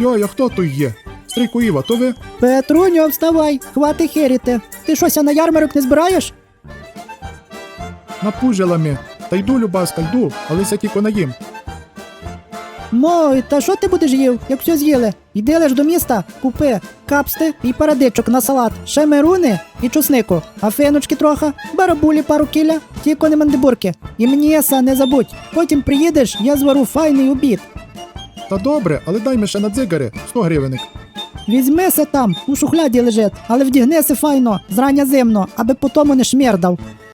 Йой, а хто тут є? Стрійко Іва, то ви? Петруньо, вставай, хвати херіти. Ти щося на ярмарок не збираєш? Напужила ми. Та йду, любаска, йду, але ся тільки наїм. Мой, та що ти будеш їв, як все з'їли? Йди лиш до міста, купи капсти і парадичок на салат, ще меруни і чуснику, а феночки трохи, барабулі пару кіля, тільки не мандибурки. І м'єса не забудь. Потім приїдеш, я звару файний обід. Та добре, але дай ми ще на дзигари, 100 гривенник. Візьмися там, у шухляді лежить, але вдягнися файно, зрання зимно, аби потому не шмірдав.